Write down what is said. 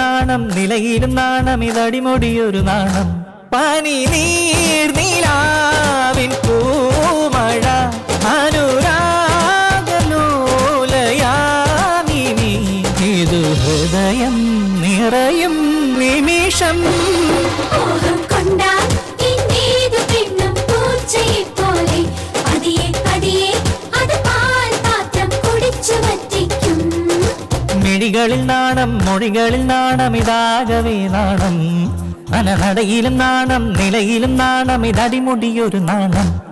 നാണം നിലയിലും നാണം ഇതടിമൊടിയൊരു നാണം. പനി നീർ നീലാവിൻ പൂമഴ അനുരാഗലോലയാമിനി. ഇത് ഹൃദയം നിറയും നിമിഷം മിഴികളിൽ നാണം മൊഴികളിൽ നാണം ഇതാകവേ നാണം. അനനടയിലും നാണം നിലയിലും നാണം ഇതടിമുടിയൊരു നാണം.